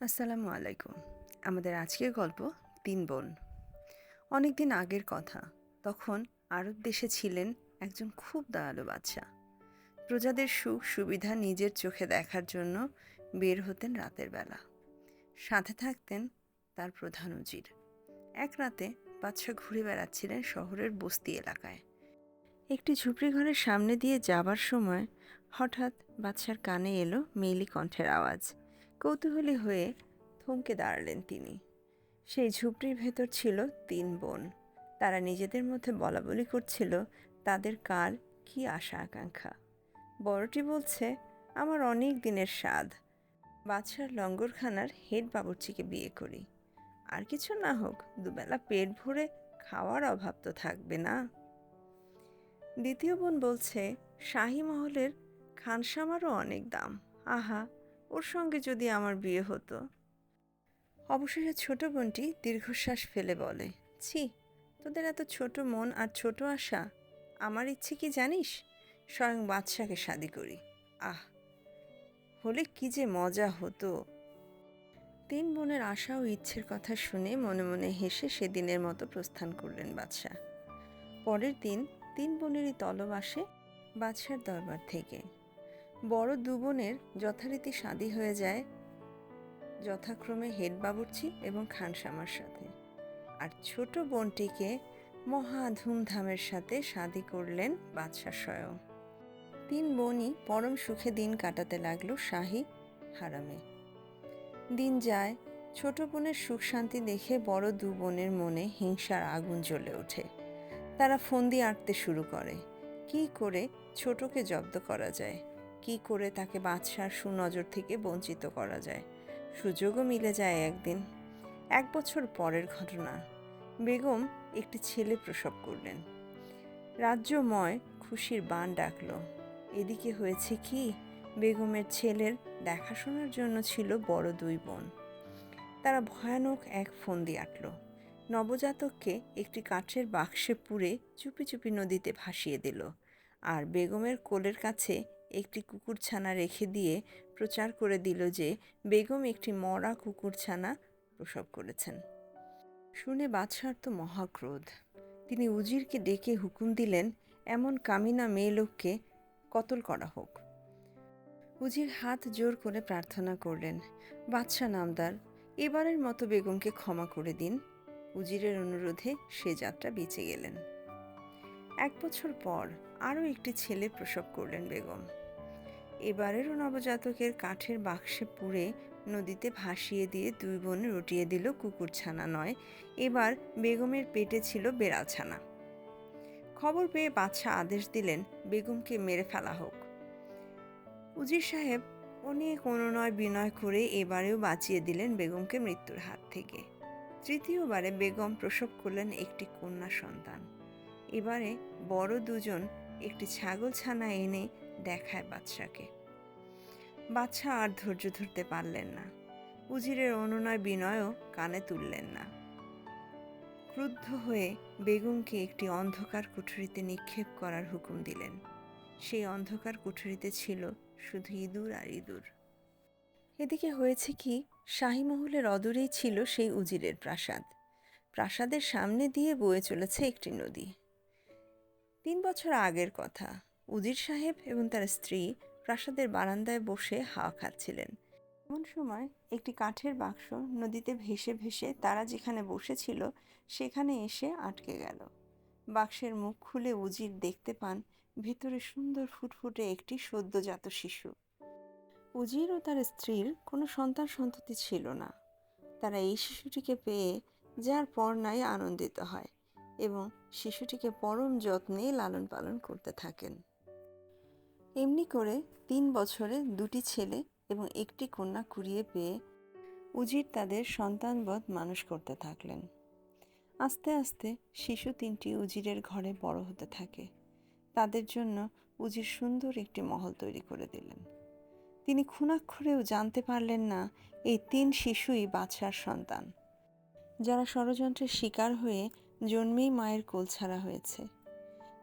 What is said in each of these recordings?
আসসালামু আলাইকুম। আমাদের আজকের গল্প তিন বোন। অনেক দিন আগের কথা, তখন আরব দেশে ছিলেন একজন খুব দয়ালু বাচ্চা প্রজাদের সুখ সুবিধা নিজের চোখে দেখার জন্য বের হতেন রাতের বেলা। সাথে থাকতেন তার প্রধান উজির। এক রাতে বাচ্চা ঘুরে বেড়াচ্ছিলেন শহরের বস্তি এলাকায়। একটি ঝুপড়ি ঘরের সামনে দিয়ে যাবার সময় হঠাৎ বাচ্চার কানে এলো মেইলি কণ্ঠের আওয়াজ। কৌতূহলী হয়ে থমকে দাঁড়ালেন তিনি। সেই ঝুপড়ির ভেতর ছিল তিন বোন। তারা নিজেদের মধ্যে বলা বলি করছিল, তাদের কার কি আশা আকাঙ্ক্ষা। বড়টি বলছে, আমার অনেক দিনের স্বাদ। বাদশার লঙ্গরখানার হেড বাবুর্চিকে বিয়ে করি। আর কিছু না হোক, দুবেলা পেট ভরে খাওয়ার অভাব তো থাকবে না। দ্বিতীয় বোন বলছে, শাহী মহলের খানসামারও অনেক দাম। আহা ওর সঙ্গে যদি আমার বিয়ে হতো। অবশেষে ছোট বোনটি দীর্ঘশ্বাস ফেলে বলে, ছি, তোদের এত ছোট মন আর ছোট আশা, আমার ইচ্ছে কি জানিস? স্বয়ং বাদশাকে শাদি করি। আহ, হলে কি যে মজা হতো। তিন বোনের আশা ও ইচ্ছের কথা শুনে মনে মনে হেসে সেদিনের মতো প্রস্থান করলেন বাদশাহ। পরের দিন তিন বোনেরই তলব আসে বাদশার দরবার থেকে। বড় দু বোনের যথারীতি শাদি হয়ে যায় যথাক্রমে হেড বাবুর্চি এবং খানসামার সাথে। আর ছোট বোনটিকে মহা ধুমধামের সাথে শাদি করলেন বাদশাহ স্বয়ং। তিন বোনই পরম সুখে দিন কাটাতে লাগল শাহী হারামে। দিন যায়, ছোট বোনের সুখ শান্তি দেখে বড় দু বোনের মনে হিংসার আগুন জ্বলে ওঠে। তারা ফন্দি আঁটতে শুরু করে। কি করে ছোটকে জব্দ করা যায়? কি করে তাকে বাদশার সুনজর থেকে বঞ্চিত করা যায়? সুযোগও মিলে যায় একদিন। এক বছর পরের ঘটনা। বেগম একটি ছেলে প্রসব করলেন। রাজ্যময় খুশির বান ডাকলো। এদিকে হয়েছে কি? বেগমের ছেলের দেখাশোনার জন্য ছিল বড় দুই বোন। তারা ভয়ানক এক ফন্দি আঁটল। নবজাতককে একটি কাঠের বাক্সে পুরে চুপি চুপি নদীতে ভাসিয়ে দিল। আর বেগমের কোলের কাছে একটি কুকুরছানা রেখে দিয়ে প্রচার করে দিল যে বেগম একটি মরা কুকুরছানা প্রসব করেছেন। শুনে বাদশার তো মহাক্রোধ। তিনি উজিরকে ডেকে হুকুম দিলেন, এমন কামিনা মেয়ে লোককে কতল করা হোক। উজির হাত জোর করে প্রার্থনা করলেন বাদশাহ নামদার, এবারের মতো বেগমকে ক্ষমা করে দিন। উজিরের অনুরোধে সে যাত্রা বেঁচে গেলেন। এক বছর পর আরও একটি ছেলে প্রসব করলেন বেগম। এবারেরও নবজাতকের কাঠের বাক্সে পুড়ে নদীতে ভাসিয়ে দিয়ে দুই বোন রটিয়ে দিল কুকুরছানা নয়। এবার বেগমের পেটে ছিল বেড়ালছানা খবর পেয়ে বাদশাহ আদেশ দিলেন, বেগমকে মেরে ফেলা হোক। উজির সাহেব অনেক অনুনয় বিনয় করে এবারেও বাঁচিয়ে দিলেন বেগমকে মৃত্যুর হাত থেকে। তৃতীয়বারে বেগম প্রসব করলেন একটি কন্যা সন্তান। এবারে বড় দুজন একটি ছাগল ছানা এনে দেখায় বাদশাকে। বাদশাহ আর ধৈর্য ধরতে পারলেন না। উজিরের অনুনয় বিনয়ও কানে তুললেন না। ক্রুদ্ধ হয়ে বেগমকে একটি অন্ধকার কুঠুরিতে নিক্ষেপ করার হুকুম দিলেন। সেই অন্ধকার কুঠুরিতে ছিল শুধু ইঁদুর আর ইঁদুর। এদিকে হয়েছে কি শাহী মহলের অদূরেই ছিল সেই উজিরের প্রাসাদ। প্রাসাদের সামনে দিয়ে বয়ে চলেছে একটি নদী। তিন বছর আগের কথা। উজির সাহেব এবং তার স্ত্রী প্রাসাদের বারান্দায় বসে হাওয়া খাচ্ছিলেন। এমন সময় একটি কাঠের বাক্স নদীতে ভেসে ভেসে তারা যেখানে বসেছিল সেখানে এসে আটকে গেল। বাক্সের মুখ খুলে উজির দেখতে পান ভেতরে সুন্দর ফুটফুটে একটি সদ্যজাত শিশু। উজির ও তার স্ত্রীর কোনো সন্তান সন্ততি ছিল না। তারা এই শিশুটিকে পেয়ে যার পর নাই আনন্দিত হয় এবং শিশুটিকে পরম যত্নে লালন পালন করতে থাকেন। এমনি করে তিন বছরে দুটি ছেলে এবং একটি কন্যা কুড়িয়ে পেয়ে উজির তাদের সন্তানবধ মানুষ করতে থাকলেন। আস্তে আস্তে শিশু তিনটি উজিরের ঘরে বড় হতে থাকে। তাদের জন্য উজির সুন্দর একটি মহল তৈরি করে দিলেন। তিনি খুনাক্ষরেও জানতে পারলেন না এই তিন শিশুই বাদশার সন্তান। যারা ষড়যন্ত্রের শিকার হয়ে জন্মেই মায়ের কোল ছাড়া হয়েছে।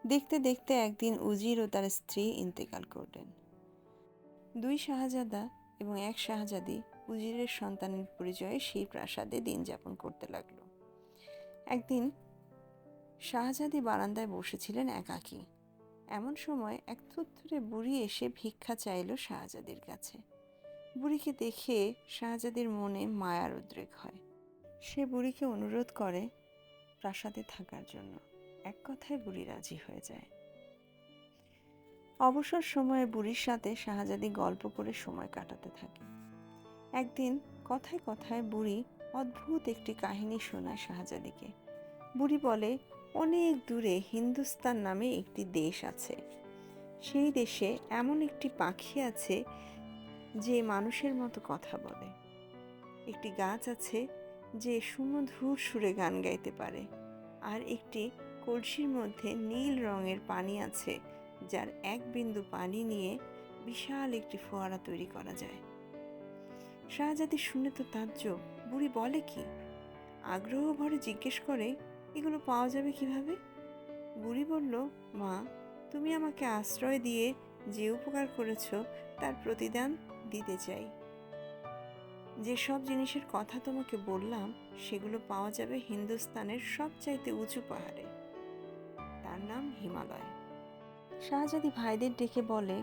দেখতে দেখতে একদিন উজির ও তার স্ত্রী ইন্তেকাল করলেন। দুই শাহজাদা এবং এক শাহজাদি উজিরের সন্তানের পরিচয়ে সেই প্রাসাদে দিন যাপন করতে লাগল। একদিন শাহজাদি বারান্দায় বসেছিলেন একাকী। এমন সময় এক থুত্থুরে বুড়ি এসে ভিক্ষা চাইল শাহজাদির কাছে। বুড়িকে দেখে শাহজাদির মনে মায়ার উদ্রেক হয়। সে বুড়িকে অনুরোধ করে প্রাসাদে থাকার জন্য। এক কথায় বুড়ি রাজি হয়ে যায়। অবসর সময়ে বুড়ির সাথে শাহজাদি গল্প করে সময় কাটাতে থাকে। একদিন কথায় কথায় বুড়ি অদ্ভুত একটি কাহিনী শোনায় শাহজাদিকে। বুড়ি বলে, অনেক দূরে হিন্দুস্তান নামে একটি দেশ আছে। সেই দেশে এমন একটি পাখি আছে যে মানুষের মতো কথা বলে। একটি গাছ আছে যে সুমধুর সুরে গান গাইতে পারে। আর একটি কলসির মধ্যে নীল রঙের পানি আছে, যার এক বিন্দু পানি নিয়ে বিশাল একটি ফোয়ারা তৈরি করা যায়। শাহজাদি শুনে তো তাজ্জব বুড়ি বলে কি? আগ্রহ ভরে জিজ্ঞেস করে, এগুলো পাওয়া যাবে কীভাবে? বুড়ি বলল, মা, তুমি আমাকে আশ্রয় দিয়ে যে উপকার করেছ, তার প্রতিদান দিতে চাই। যেসব জিনিসের কথা তোমাকে বললাম, সেগুলো পাওয়া যাবে হিন্দুস্তানের সবচাইতে উঁচু পাহাড়ে। তার নাম হিমালয়। শাহজাদি ভাইদের ডেকে বলে,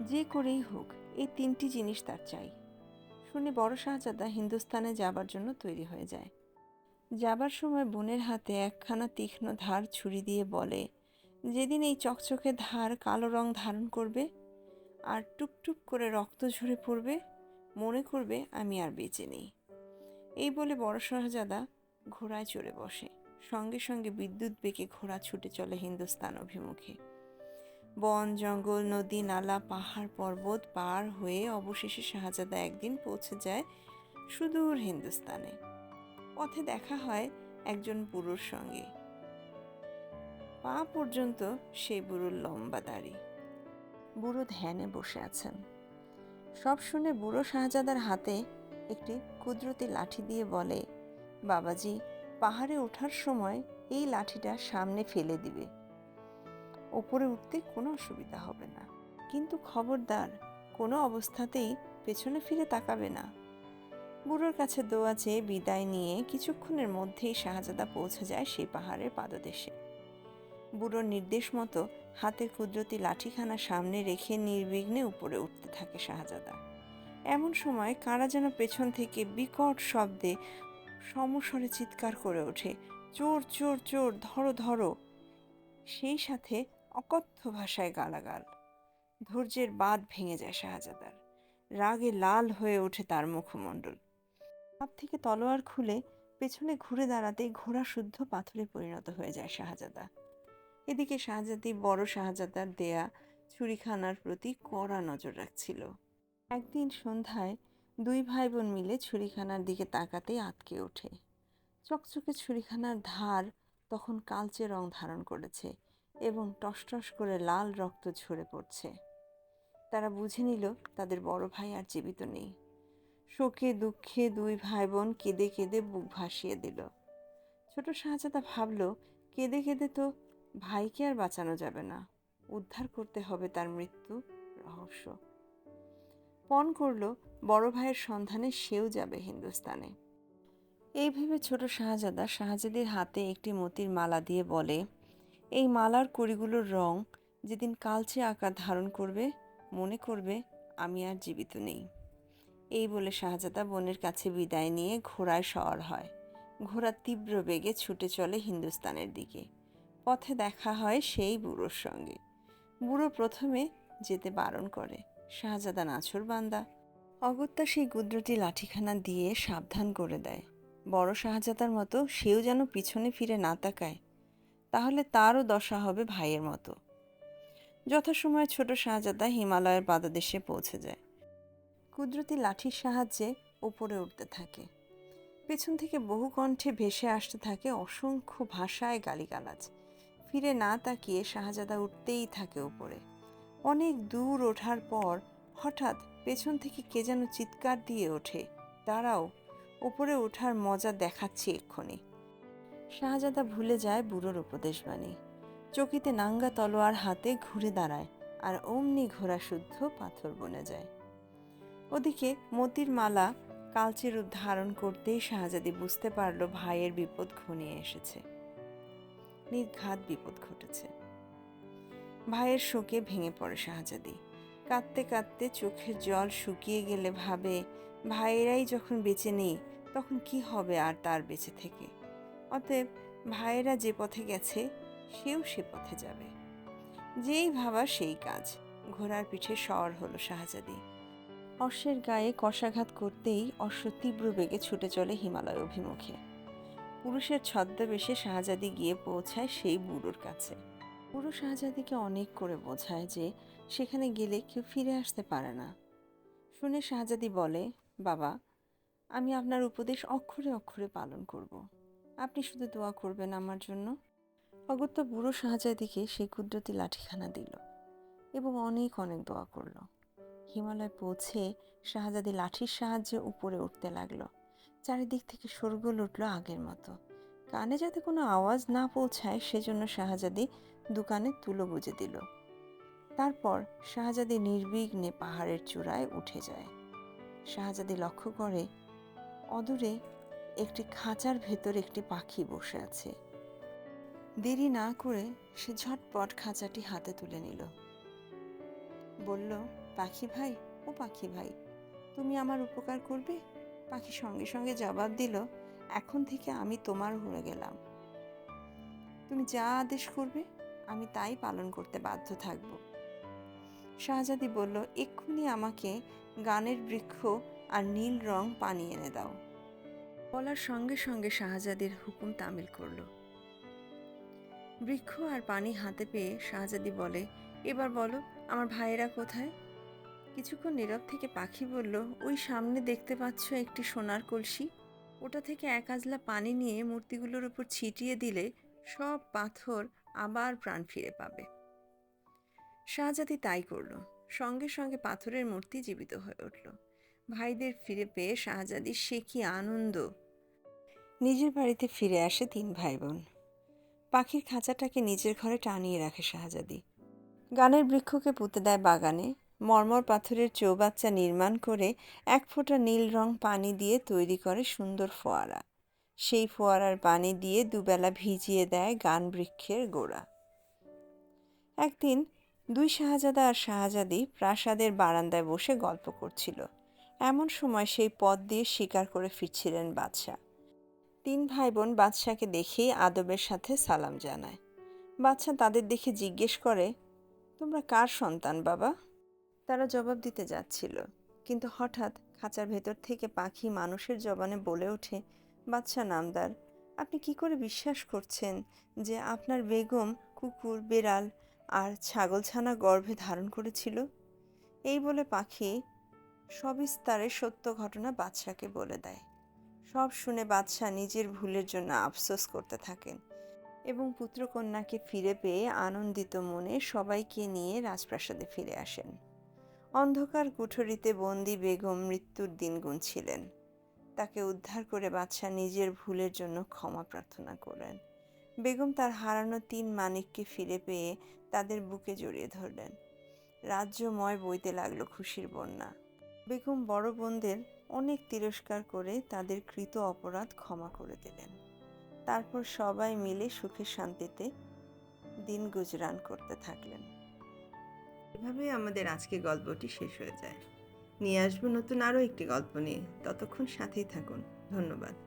যে করেই হোক, এই তিনটি জিনিস তার চাই। শুনে বড় শাহজাদা হিন্দুস্তানে যাবার জন্য তৈরি হয়ে যায়। যাবার সময় বোনের হাতে একখানা তীক্ষ্ণ ধার ছুরি দিয়ে বলে, যেদিন এই চকচকে ধার কালো রং ধারণ করবে আর টুকটুক করে রক্ত ঝরে পড়বে, মনে করবে আমি আর বেঁচে নেই। এই বলে বড় শাহজাদা ঘোড়ায় চড়ে বসে। সঙ্গে সঙ্গে বিদ্যুৎ বেগে ঘোড়া ছুটে চলে হিন্দুস্তান অভিমুখে। বন, জঙ্গল, নদী, নালা, পাহাড়, পর্বত পার হয়ে অবশেষে শাহজাদা একদিন পৌঁছে যায় সুদূর হিন্দুস্তানে। পথে দেখা হয় একজন বুড়োর সঙ্গে। পা পর্যন্ত সেই বুড়োর লম্বা দাড়ি। বুড়ো ধ্যানে বসে আছেন। সব শুনে বুড়ো শাহজাদার হাতে একটি কুদরতি লাঠি দিয়ে বলে, বাবাজি পাহাড়ে ওঠার সময় এই লাঠিটা সামনে ফেলে দিবে। ওপরে উঠতে কোনো অসুবিধা হবে না। কিন্তু খবরদার কোনো অবস্থাতেই পেছনে ফিরে তাকাবে না। বুড়োর কাছে দোয়া চেয়ে বিদায় নিয়ে কিছুক্ষণের মধ্যেই শাহজাদা পৌঁছে যায় সেই পাহাড়ের পাদদেশে। বুড়োর নির্দেশ মতো হাতের কুদরতি লাঠিখানা সামনে রেখে নির্বিঘ্নে উপরে উঠতে থাকে শাহজাদা। এমন সময় কারা যেন পেছন থেকে বিকট শব্দে সমস্বরে চিৎকার করে ওঠে, চোর চোর চোর, ধরো ধরো। সেই সাথে অকথ্য ভাষায় গালাগাল। ধৈর্যের বাঁধ ভেঙে যায় শাহজাদার। রাগে লাল হয়ে ওঠে তার মুখমণ্ডল। হাত থেকে তলোয়ার খুলে পেছনে ঘুরে দাঁড়াতে ঘোড়া শুদ্ধ পাথরে পরিণত হয়ে যায় শাহজাদা। এদিকে শাহজাদি বড় শাহজাদার দেয়া ছুরিখানার প্রতি কড়া নজর রাখছিল। একদিন সন্ধ্যায় দুই ভাই বোন মিলে ছুরিখানার দিকে তাকাতেই আটকে ওঠে। চকচকে ছুরিখানার ধার তখন কালচে রং ধারণ করেছে এবং টসটস করে লাল রক্ত ঝরে পড়ছে। তারা বুঝে নিল তাদের বড় ভাই আর জীবিত নেই। শোকে দুঃখে দুই ভাই বোন কেঁদে কেঁদে বুক ভাসিয়ে দিল। ছোট শাহজাদা ভাবল, কেঁদে কেঁদে তো ভাইকে আর বাঁচানো যাবে না। উদ্ধার করতে হবে তার মৃত্যু রহস্য। পণ করল বড় ভাইয়ের সন্ধানে সেও যাবে হিন্দুস্তানে। এই ভেবে ছোট শাহজাদা শাহজাদির হাতে একটি মতির মালা দিয়ে বলে, এই মালার কড়িগুলোর রং যেদিন কালচে আকার ধারণ করবে, মনে করবে আমি আর জীবিত নেই। এই বলে শাহজাদা বোনের কাছে বিদায় নিয়ে ঘোড়ায় সওয়ার হয়। ঘোড়া তীব্র বেগে ছুটে চলে হিন্দুস্তানের দিকে। পথে দেখা হয় সেই বুড়োর সঙ্গে। বুড়ো প্রথমে যেতে বারণ করে। শাহজাদা নাছর বান্দা। অগত্যা সেই গুদ্রটি লাঠিখানা দিয়ে সাবধান করে দেয়। বড় শাহজাদার মতো সেও যেন পিছনে ফিরে না তাকায়, তাহলে তারও দশা হবে ভাইয়ের মতো। যথাসময়ে ছোট শাহজাদা হিমালয়ের পাদদেশে পৌঁছে যায়। কুদরতি লাঠির সাহায্যে উপরে উঠতে থাকে। পেছন থেকে বহু কণ্ঠে ভেসে আসতে থাকে অসংখ্য ভাষায় গালিগালাজ। ফিরে না তাকিয়ে শাহজাদা উঠতেই থাকে উপরে অনেক দূর ওঠার পর হঠাৎ পেছন থেকে কে যেন চিৎকার দিয়ে ওঠে। তারাও উপরে ওঠার মজা দেখাচ্ছি এক্ষুনি। শাহজাদা ভুলে যায় বুড়োর উপদেশবাণী। চকিতে নাঙ্গা তলোয়ার হাতে ঘুরে দাঁড়ায় আর অমনি ঘোড়া শুদ্ধ পাথর বনে যায়। ওদিকে মতির মালা কালচে রূপ ধারণ করতেই শাহজাদি বুঝতে পারল ভাইয়ের বিপদ ঘনিয়ে এসেছে। নির্ঘাত বিপদ ঘটেছে। ভাইয়ের শোকে ভেঙে পড়ে শাহজাদি। কাঁদতে কাঁদতে চোখের জল শুকিয়ে গেলে ভাবে, ভাইয়েরাই যখন বেঁচে নেই, তখন কি হবে আর তার বেঁচে থেকে? অতএব ভাইয়েরা যে পথে গেছে, সেও সে পথে যাবে। যেই ভাবা সেই কাজ। ঘোড়ার পিঠে সওয়ার হলো শাহজাদি। অশ্বের গায়ে কষাঘাত করতেই অশ্ব তীব্র বেগে ছুটে চলে হিমালয় অভিমুখে। পুরুষের ছদ্মবেশে শাহজাদি গিয়ে পৌঁছায় সেই বুড়োর কাছে। বুড়ো শাহজাদিকে অনেক করে বোঝায় যে সেখানে গেলে কেউ ফিরে আসতে পারে না। শুনে শাহজাদি বলে, বাবা, আমি আপনার উপদেশ অক্ষরে অক্ষরে পালন করব। আপনি শুধু দোয়া করবেন আমার জন্য। অগত্য বুড়ো শাহজাদিকে সেই কুদরতি লাঠিখানা দিল এবং অনেক অনেক দোয়া করল। হিমালয় পৌঁছে শাহজাদি লাঠির সাহায্যে উপরে উঠতে লাগল। চারিদিক থেকে শোরগোল উঠল আগের মতো। কানে যাতে কোনো আওয়াজ না পৌঁছায়, সেজন্য শাহজাদি দোকানে তুলো গুজে দিল। তারপর শাহজাদি নির্বিঘ্নে পাহাড়ের চূড়ায় উঠে যায়। শাহজাদি লক্ষ্য করে, অদূরে একটি খাঁচার ভেতর একটি পাখি বসে আছে। দেরি না করে সে ঝটপট খাঁচাটি হাতে তুলে নিল। বলল, পাখি ভাই, ও পাখি ভাই, তুমি আমার উপকার করবে? পাখি সঙ্গে সঙ্গে জবাব দিল, এখন থেকে আমি তোমার হয়ে গেলাম। তুমি যা আদেশ করবে, আমি তাই পালন করতে বাধ্য থাকব। শাহজাদি বলল, এক্ষুনি আমাকে গানের বৃক্ষ আর নীল রং পানি এনে দাও। বলার সঙ্গে সঙ্গে শাহজাদির হুকুম তামিল করল। বৃক্ষ আর পানি হাতে পেয়ে শাহজাদি বলে, এবার বলো, আমার ভাইয়েরা কোথায়? কিছুক্ষণ নীরব থেকে পাখি বলল, ওই সামনে দেখতে পাচ্ছ একটি সোনার কলসি। ওটা থেকে এক আজলা পানি নিয়ে মূর্তিগুলোর উপর ছিটিয়ে দিলে সব পাথর আবার প্রাণ ফিরে পাবে। শাহজাদি তাই করল। সঙ্গে সঙ্গে পাথরের মূর্তি জীবিত হয়ে উঠল। ভাইদের ফিরে পেয়ে শাহজাদি সে কি আনন্দ। নিজের বাড়িতে ফিরে আসে তিন ভাই বোন পাখির খাঁচাটাকে নিজের ঘরে টানিয়ে রাখে শাহজাদি। গানের বৃক্ষকে পুঁতে দেয় বাগানে। মর্মর পাথরের চৌবাচ্চা নির্মাণ করে এক ফোঁটা নীল রং পানি দিয়ে তৈরি করে সুন্দর ফোয়ারা। সেই ফোয়ারার পানি দিয়ে দুবেলা ভিজিয়ে দেয় গান বৃক্ষের গোড়া। একদিন দুই শাহজাদা আর শাহজাদি প্রাসাদের বারান্দায় বসে গল্প করছিল। এমন সময় সেই পথ দিয়ে শিকার করে ফিরছিলেন বাদশাহ। তিন ভাই বোন বাদশাকে দেখেই আদবের সাথে সালাম জানায়। বাদশাহ তাদের দেখে জিজ্ঞেস করে, তোমরা কার সন্তান, বাবা? তারা জবাব দিতে যাচ্ছিল। কিন্তু হঠাৎ খাঁচার ভেতর থেকে পাখি মানুষের জবানে বলে ওঠে বাচ্চা নামদার, আপনি কি করে বিশ্বাস করছেন যে আপনার বেগম, কুকুর, বেড়াল আর ছাগলছানা গর্ভে ধারণ করেছিল। এই বলে পাখি সবিস্তারে সত্য ঘটনা বাদশাকে বলে দেয়। সব শুনে বাদশাহ নিজের ভুলের জন্য আফসোস করতে থাকেন এবং পুত্রকন্যাকে ফিরে পেয়ে আনন্দিত মনে সবাইকে নিয়ে রাজপ্রাসাদে ফিরে আসেন। অন্ধকার কুঠরিতে বন্দি বেগম মৃত্যুর দিন গুনছিলেন। তাকে উদ্ধার করে বাদশাহ নিজের ভুলের জন্য ক্ষমা প্রার্থনা করেন। বেগম তার হারানো তিন মানিককে ফিরে পেয়ে তাদের বুকে জড়িয়ে ধরলেন। রাজ্যময় বইতে লাগল খুশির বন্যা। বেগম বড় বোনদের অনেক তিরস্কার করে তাদের কৃত অপরাধ ক্ষমা করে দিলেন। তারপর সবাই মিলে সুখে শান্তিতে দিন গুজরান করতে থাকলেন। এভাবেই আমাদের আজকে গল্পটি শেষ হয়ে যায়। নিয়ে আসব নতুন আরও একটি গল্প নিয়ে। ততক্ষণ সাথেই থাকুন। ধন্যবাদ।